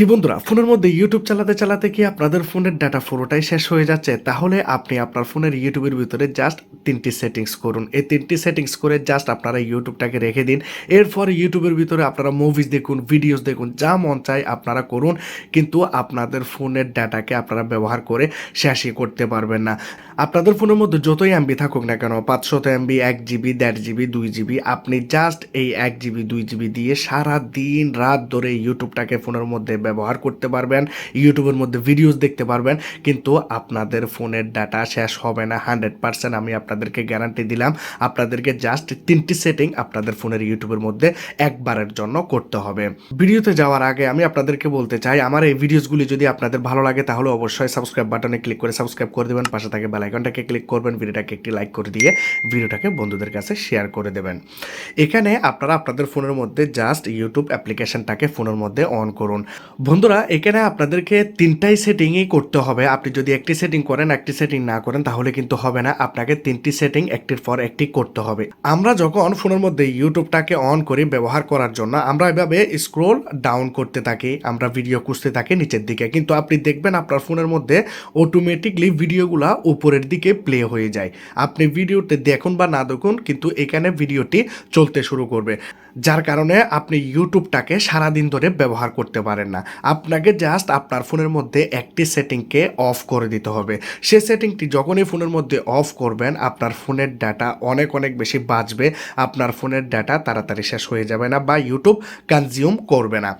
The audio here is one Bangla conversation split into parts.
কি বন্ধুরা, ফোনের মধ্যে ইউটিউব চালাতে চালাতে কি আপনাদের ফোনের ডাটা পুরোটাই শেষ হয়ে যাচ্ছে? তাহলে আপনি আপনার ফোনের ইউটিউবের ভিতরে জাস্ট তিনটি সেটিংস করুন। এই তিনটি সেটিংস করে জাস্ট আপনারা ইউটিউবটাকে রেখে দিন। এরপর ইউটিউবের ভিতরে আপনারা মুভিজ দেখুন ভিডিওস দেখুন, যা মন চায় আপনারা করুন, কিন্তু আপনাদের ফোনের ডাটাকে আপনারা ব্যবহার করে শেষই করতে পারবেন না। আপনাদের ফোনের মধ্যে যতই এমবি থাকুক না কেন, পাঁচশত এমবি এক জিবি দেড় জিবি দুই জিবি আপনি জাস্ট এই এক জিবি দুই জিবি দিয়ে সারা দিন রাত ধরে ইউটিউবটাকে ফোনের মধ্যে ব্যবহার করতে পারবেন, ইউটিউবের মধ্যে ভিডিওস দেখতে পারবেন, কিন্তু আপনাদের ফোনের ডাটা শেষ হবে না হান্ড্রেড পার্সেন্ট আমি আপনাদেরকে গ্যারান্টি দিলাম, আপনাদেরকে জাস্ট তিনটি সেটিং আপনাদের ফোনের ইউটিউবের মধ্যে একবারের জন্য করতে হবে। ভিডিওতে যাওয়ার আগে আমি আপনাদেরকে বলতে চাই, আমার এই ভিডিওসগুলি যদি আপনাদের ভালো লাগে তাহলে অবশ্যই সাবস্ক্রাইব বাটনে ক্লিক করে সাবস্ক্রাইব করে দেবেন, পাশে থাকে বেল আইকনটাকে ক্লিক করবেন, ভিডিওটাকে একটি লাইক করে দিয়ে ভিডিওটাকে বন্ধুদের কাছে শেয়ার করে দেবেন। এখানে আপনারা আপনাদের ফোনের মধ্যে জাস্ট ইউটিউব অ্যাপ্লিকেশনটাকে ফোনের মধ্যে অন করুন। বন্ধুরা, এখানে আপনাদেরকে তিনটাই সেটিংই করতে হবে। আপনি যদি একটি সেটিং করেন, একটি সেটিং না করেন, তাহলে কিন্তু হবে না। আপনাকে তিনটি সেটিং একটির পর একটি করতে হবে। আমরা যখন ফোনের মধ্যে ইউটিউবটাকে অন করি ব্যবহার করার জন্য, আমরা এভাবে স্ক্রোল ডাউন করতে থাকি, আমরা ভিডিও খুঁজতে থাকি নিচের দিকে। কিন্তু আপনি দেখবেন আপনার ফোনের মধ্যে অটোমেটিকলি ভিডিওগুলো উপরের দিকে প্লে হয়ে যায়। আপনি ভিডিওতে দেখুন বা না দেখুন, কিন্তু এখানে ভিডিওটি চলতে শুরু করবে। যার কারণে আপনি ইউটিউবটাকে সারাদিন ধরে ব্যবহার করতে পারেন না। আপনাকে জাস্ট আপনার ফোনের মধ্যে একটি সেটিংকে অফ করে দিতে হবে। সে সেটিংটি যখনই ফোনের মধ্যে অফ করবেন, আপনার ফোনের ডাটা অনেক অনেক বেশি বাঁচবে। আপনার ফোনের ডাটা তাড়াতাড়ি শেষ হয়ে যাবে না বা ইউটিউব কনজিউম করবে না।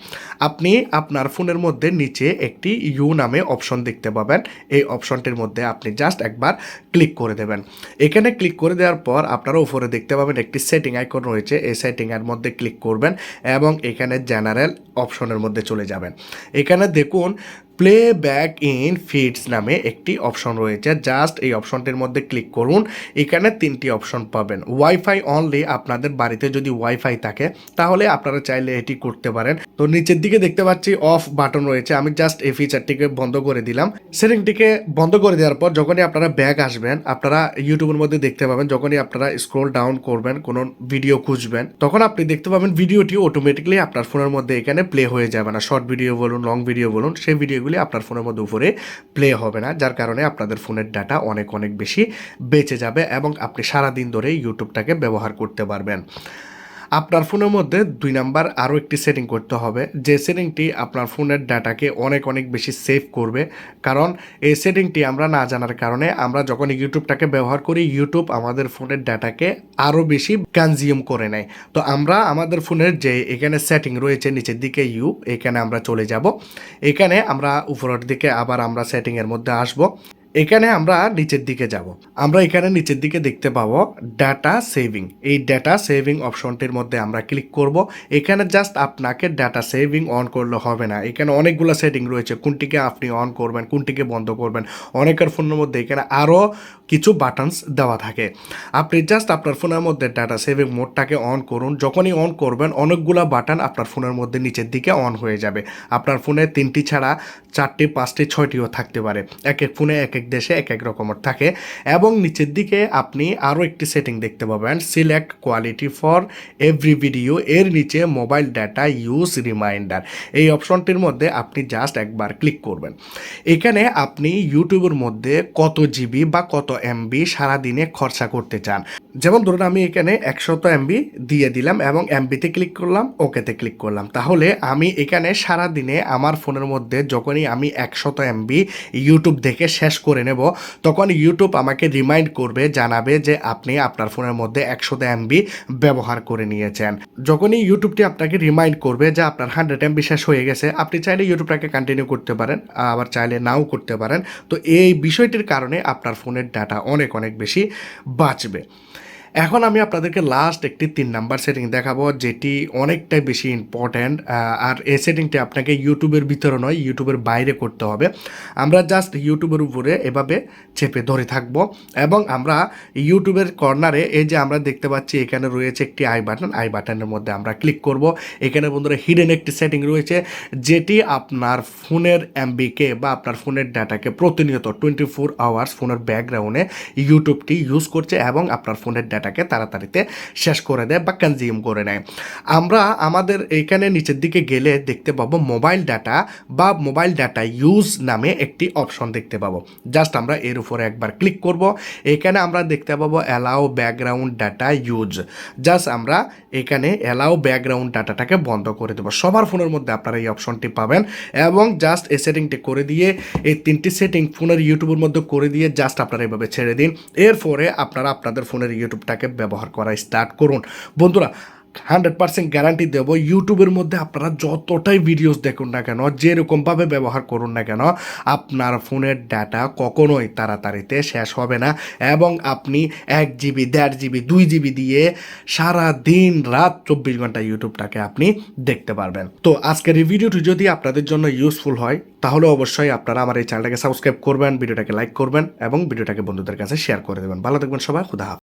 আপনি আপনার ফোনের মধ্যে নিচে একটি ইউ নামে অপশন দেখতে পাবেন। এই অপশনটির মধ্যে আপনি জাস্ট একবার ক্লিক করে দেবেন। এখানে ক্লিক করে দেওয়ার পর আপনারা উপরে দেখতে পাবেন একটি সেটিং আইকন রয়েছে। এই সেটিংয়ের মধ্যে ক্লিক করবেন এবং এখানে জেনারেল অপশনের মধ্যে চলে যাবেন। এখানে দেখুন প্লে ব্যাক ইন ফিডস নামে একটি অপশন রয়েছে। জাস্ট এই অপশনটির মধ্যে ক্লিক করুন। এখানে তিনটি অপশন পাবেন। ওয়াইফাই অনলি আপনাদের বাড়িতে যদি ওয়াইফাই থাকে, তাহলে আপনারা চাইলে এটি করতে পারেন। তো নিচের দিকে দেখতে পাচ্ছি অফ বাটন রয়েছে। আমি জাস্ট এই ফিচারটিকে বন্ধ করে দিলাম। সেটিংটিকে বন্ধ করে দেওয়ার পর যখনই আপনারা ব্যাক আসবেন, আপনারা ইউটিউবের মধ্যে দেখতে পাবেন, যখনই আপনারা স্ক্রোল ডাউন করবেন, কোনো ভিডিও খুঁজবেন, তখন আপনি দেখতে পাবেন ভিডিওটি অটোমেটিকলি আপনার ফোনের মধ্যে এখানে প্লে হয়ে যাবে না। শর্ট ভিডিও বলুন লং ভিডিও বলুন, সেই ভিডিওগুলি আপনার ফোনের মধ্যে উপরে প্লে হবে না, যার কারণে আপনাদের ফোনের ডাটা অনেক অনেক বেশি বেঁচে যাবে এবং আপনি সারাদিন ধরে ইউটিউবটাকে ব্যবহার করতে পারবেন। আপনার ফোনের মধ্যে দুই নাম্বার আরও একটি সেটিং করতে হবে। যে সেটিংটি আপনার ফোনের ডাটাকে অনেক অনেক বেশি সেভ করবে। কারণ এই সেটিংটি আমরা না জানার কারণে আমরা যখন ইউটিউবটাকে ব্যবহার করি, ইউটিউব আমাদের ফোনের ডাটাকে আরও বেশি কনজিউম করে নেয়। তো আমরা আমাদের ফোনের যে এখানে সেটিং রয়েছে নিচের দিকে ইউ এখানে আমরা চলে যাব। এখানে আমরা উপরের দিকে আবার আমরা সেটিংয়ের মধ্যে আসব। এখানে আমরা নিচের দিকে যাব। আমরা এখানে নিচের দিকে দেখতে পাবো ডাটা সেভিং এই ডাটা সেভিং অপশনটির মধ্যে আমরা ক্লিক করব। এখানে জাস্ট আপনাকে ডাটা সেভিং অন করলে হবে না। এখানে অনেকগুলো সেটিং রয়েছে। কোনটিকে আপনি অন করবেন, কোনটিকে বন্ধ করবেন। অনেকের ফোনের মধ্যে এখানে আরও কিছু বাটনস দেওয়া থাকে। আপনি জাস্ট আপনার ফোনের মধ্যে ডাটা সেভিং মোডটাকে অন করুন। যখনই অন করবেন, অনেকগুলো বাটন আপনার ফোনের মধ্যে নিচের দিকে অন হয়ে যাবে। আপনার ফোনে তিনটি ছাড়া চারটি, পাঁচটি, ছয়টিও থাকতে পারে। এক এক ফোনে এক এক দেশে এক এক রকমের থাকে এবং নিচের দিকে আপনি আরও একটি সেটিং দেখতে পাবেন select quality for every video এর নিচে মোবাইল ডাটা ইউজ রিমাইন্ডার এই অপশনটির মধ্যে আপনি জাস্ট একবার ক্লিক করবেন। এখানে আপনি ইউটিউবের মধ্যে কত জিবি বা কত এমবি সারাদিনে খরচা করতে চান। যেমন ধরুন আমি এখানে একশত এমবি দিয়ে দিলাম এবং এমবিতে ক্লিক করলাম ওকেতে ক্লিক করলাম। তাহলে আমি এখানে সারাদিনে আমার ফোনের মধ্যে যখনই আমি একশত এমবি ইউটিউব দেখে শেষ করে নেব, তখন ইউটিউব আমাকে রিমাইন্ড করবে, জানাবে যে আপনি আপনার ফোনের মধ্যে একশত এমবি ব্যবহার করে নিয়েছেন। যখনই ইউটিউবটি আপনাকে রিমাইন্ড করবে যে আপনার হান্ড্রেড এমবি শেষ হয়ে গেছে, আপনি চাইলে ইউটিউবটাকে কন্টিনিউ করতে পারেন, আবার চাইলে নাও করতে পারেন। তো এই বিষয়টির কারণে আপনার ফোনের ডাটা অনেক অনেক বেশি বাঁচবে। এখন আমি আপনাদেরকে লাস্ট একটি তিন নাম্বার সেটিং দেখাবো, যেটি অনেকটাই বেশি ইম্পর্ট্যান্ট আর এই সেটিংটি আপনাকে ইউটিউবের ভিতরে নয়, ইউটিউবের বাইরে করতে হবে। আমরা জাস্ট ইউটিউবের উপরে এভাবে চেপে ধরে থাকব এবং আমরা ইউটিউবের কর্নারে এই যে আমরা দেখতে পাচ্ছি, এখানে রয়েছে একটি আই বাটন আই বাটনের মধ্যে আমরা ক্লিক করব। এখানে বন্ধুরা হিডেন একটি সেটিং রয়েছে, যেটি আপনার ফোনের এমবিকে বা আপনার ফোনের ডাটাকে প্রতিনিয়ত টোয়েন্টি ফোর আওয়ার্স ফোনের ব্যাকগ্রাউন্ডে ইউটিউবটি ইউজ করছে এবং আপনার ফোনের ডাটা ডাটাকে তাড়াতাড়িতে শেষ করে দেয় বা কনজিউম করে নেয়। আমরা আমাদের এইখানে নিচের দিকে গেলে দেখতে পাবো মোবাইল ডাটা বা মোবাইল ডাটা ইউজ নামে একটি অপশন দেখতে পাবো। জাস্ট আমরা এর উপরে একবার ক্লিক করব। এখানে আমরা দেখতে পাবো allow background data use just আমরা এখানে অ্যালাও ব্যাকগ্রাউন্ড ডাটাটাকে বন্ধ করে দেবো। সবার ফোনের মধ্যে আপনারা এই অপশনটি পাবেন এবং জাস্ট এই সেটিংটি করে দিয়ে, এই তিনটি সেটিং ফোনের ইউটিউবের মধ্যে করে দিয়ে জাস্ট আপনারা এভাবে ছেড়ে দিন। এরপরে আপনারা আপনাদের ফোনের ইউটিউবটাকে ব্যবহার করা স্টার্ট করুন। বন্ধুরা হান্ড্রেড পার্সেন্ট গ্যারান্টি দেবো, ইউটিউবের মধ্যে আপনারা যতটাই ভিডিওস দেখুন না কেন, যেরকমভাবে ব্যবহার করুন না কেন, আপনার ফোনের ডাটা কখনোই তাড়াতাড়িতে শেষ হবে না এবং আপনি এক জিবি দেড় জিবি দুই জিবি দিয়ে সারা দিন রাত চব্বিশ ঘণ্টা ইউটিউবটাকে আপনি দেখতে পারবেন। তো আজকের এই ভিডিওটি যদি আপনাদের জন্য ইউজফুল হয়, তাহলে অবশ্যই আপনারা আমার এই চ্যানেলটাকে সাবস্ক্রাইব করবেন ভিডিওটাকে লাইক করবেন এবং ভিডিওটাকে বন্ধুদের কাছে শেয়ার করে দেবেন। ভালো থাকবেন সবাই, খুদা।